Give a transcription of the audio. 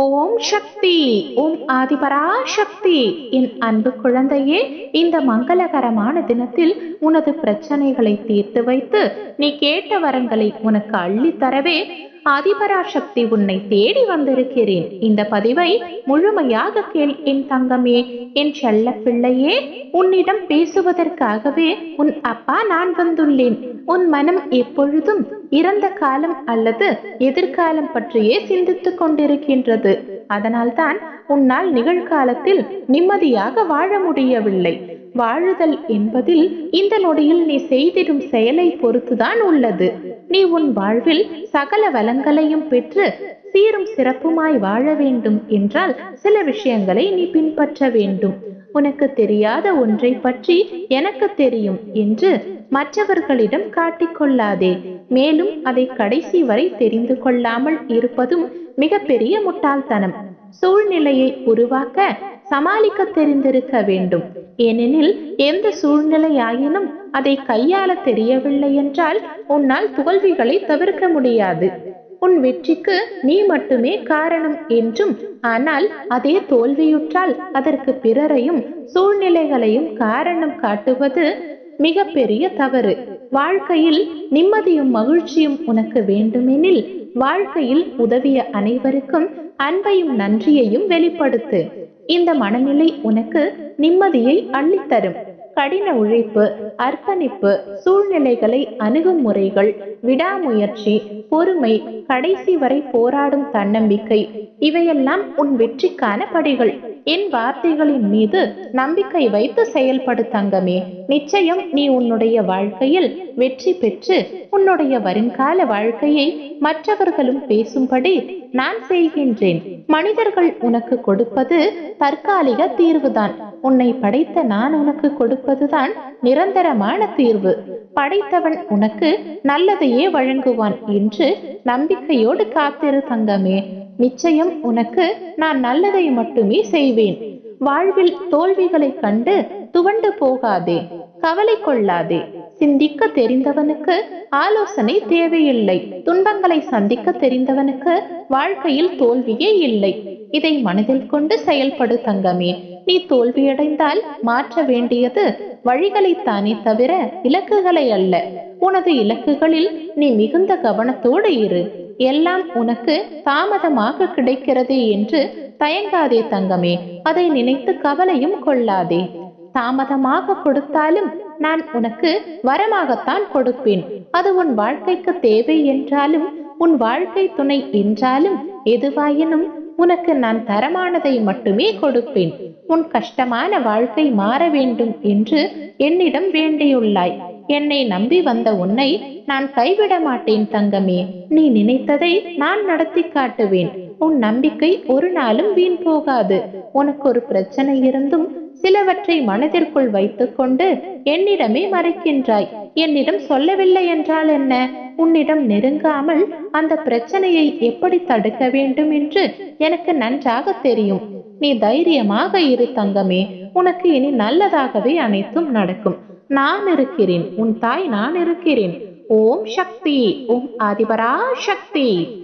ஓம் சக்தி ஓம் ஆதிபரா சக்தி என் அன்பு குழந்தையே இந்த மங்களகரமான தினத்தில் உனது பிரச்சனைகளை தீர்த்து வைத்து நீ கேட்ட வரங்களை உனக்கு அள்ளித் தரவே ஆதிபராசக்தி உன்னை தேடி வந்திருக்கிறேன். இந்த பதிவை முழுமையாக கேள் என் தங்கமே. என் செல்ல பிள்ளையே உன்னிடம் பேசுவதற்காகவே உன் அப்பா நான் வந்துள்ளேன். உன் மனம் எப்பொழுதும் இறந்த காலம் அல்லது எதிர்காலம் பற்றியே சிந்தித்துக் கொண்டிருக்கின்றது. அதனால்தான் உன்னால் நிகழ்காலத்தில் நிம்மதியாக வாழ முடியவில்லை. வாழுதல் என்பதில் இந்த நொடியில் நீ செய்திடும் செயலை பொறுத்துதான் உள்ளது. நீ உன் வாழ்வில் சகல வளங்களையும் பெற்று சீரும் சிறப்புமாய் வாழ வேண்டும் என்றால் சில விஷயங்களை நீ பின்பற்ற வேண்டும். உனக்கு தெரியாத ஒன்றை பற்றி எனக்கு தெரியும் என்று மற்றவர்களிடம் காட்டிக்கொள்ளாதே மேலும் அதை கடைசி வரை தெரிந்து கொள்ளாமல் இருப்பதும் மிகப்பெரிய முட்டாள்தனம். சூழ்நிலையை உருவாக்க சமாளிக்க தெரிந்திருக்க வேண்டும். ஏனெனில் எந்த சூழ்நிலையாயினும் அதை கையாள தெரியவில்லை என்றால் உன்னால் தோல்விகளை தவிர்க்க முடியாது. உன் வெற்றிக்கு நீ மட்டுமே காரணம் என்றும் ஆனால் அதே தோல்வியுற்றால் அதற்கு பிறரையும் சூழ்நிலைகளையும் காரணம் காட்டுவது மிக பெரிய தவறு. வாழ்க்கையில் நிம்மதியும் மகிழ்ச்சியும் உனக்கு வேண்டுமெனில் வாழ்க்கையில் உதவிய அனைவருக்கும் அன்பையும் நன்றியையும் வெளிப்படுத்து. இந்த மனநிலை உனக்கு நிம்மதியை அள்ளித்தரும். கடின உழைப்பு அர்ப்பணிப்பு சூழ்நிலைகளை அணுகுமுறைகள் விடாமுயற்சி பொறுமை கடைசி வரை போராடும் தன்னம்பிக்கை இவையெல்லாம் உன் வெற்றிக்கான படிகள். என் வார்த்தைகளின் மீது நம்பிக்கை வைத்து செயல்படு தங்கமே. நிச்சயம் நீ உன்னுடைய வாழ்க்கையில் வெற்றி பெற்று உன்னுடைய வருங்கால வாழ்க்கையை மற்றவர்களும் பேசும்படி நான் செய்கின்றேன். மனிதர்கள் உனக்கு கொடுப்பது தற்காலிக தீர்வுதான். உன்னை படைத்த நான் உனக்கு கொடுப்பதுதான் நிரந்தரமான தீர்வு. படைத்தவன் உனக்கு நல்லதையே வழங்குவான் என்று நம்பிக்கையோடு காத்திரு தங்கமே. நிச்சயம் உனக்கு நான் நல்லதை மட்டுமே செய்வேன். வாழ்வில் தோல்விகளை கண்டு துவண்டு போகாதே. கவலை கொள்ளாதே. சிந்திக்க தெரிந்தவனுக்கு ஆலோசனை தேவையில்லை. துன்பங்களை சந்திக்க தெரிந்தவனுக்கு வாழ்க்கையில் தோல்வியே இல்லை. இதை மனதில் கொண்டு செயல்படு தங்கமே. நீ தோல்வியடைந்தால் மாற்ற வேண்டியது வழிகளைத்தானே தவிர இலக்குகளை அல்ல. உனது இலக்குகளில் நீ மிகுந்த கவனத்தோடு இரு. எல்லாம் உனக்கு தாமதமாக கிடைக்கிறது என்று தயங்காதே தங்கமே. அதை நினைத்து கவலையும் கொள்ளாதே. தாமதமாக கொடுத்தாலும் நான் உனக்கு வரமாகத்தான் கொடுப்பேன். அது உன் வாழ்க்கைக்கு தேவை என்றாலும் உன் வாழ்க்கை துணை என்றாலும் எதுவாயினும் உனக்கு நான் தரமானதை மட்டுமே கொடுப்பேன். உன் கஷ்டமான வாழ்க்கை மாற வேண்டும் என்று என்னிடம் வேண்டியுள்ளாய். என்னை நம்பி வந்த உன்னை நான் கைவிட மாட்டேன் தங்கமே. நீ நினைத்ததை நான் நடத்தி காட்டுவேன். உன் நம்பிக்கை ஒரு நாளும் வீண் போகாது. உனக்கு ஒரு பிரச்சனை இருந்தும் சிலவற்றை மனதிற்குள் வைத்துக்கொண்டு என்னிடமே மறைக்கின்றாய். என்னிடம் சொல்லவில்லை என்றால் என்ன? உன்னிடம் நெருங்காமல் அந்த பிரச்சனையை எப்படி தடுக்க வேண்டும் என்று எனக்கு நன்றாக தெரியும். நீ தைரியமாக இரு தங்கமே. உனக்கு இனி நல்லதாகவே அனைத்தும் நடக்கும். நான் இருக்கிறேன். உன் தாய் நான் இருக்கிறேன். ஓம் சக்தி. ஓம் ஆதிபரா சக்தி.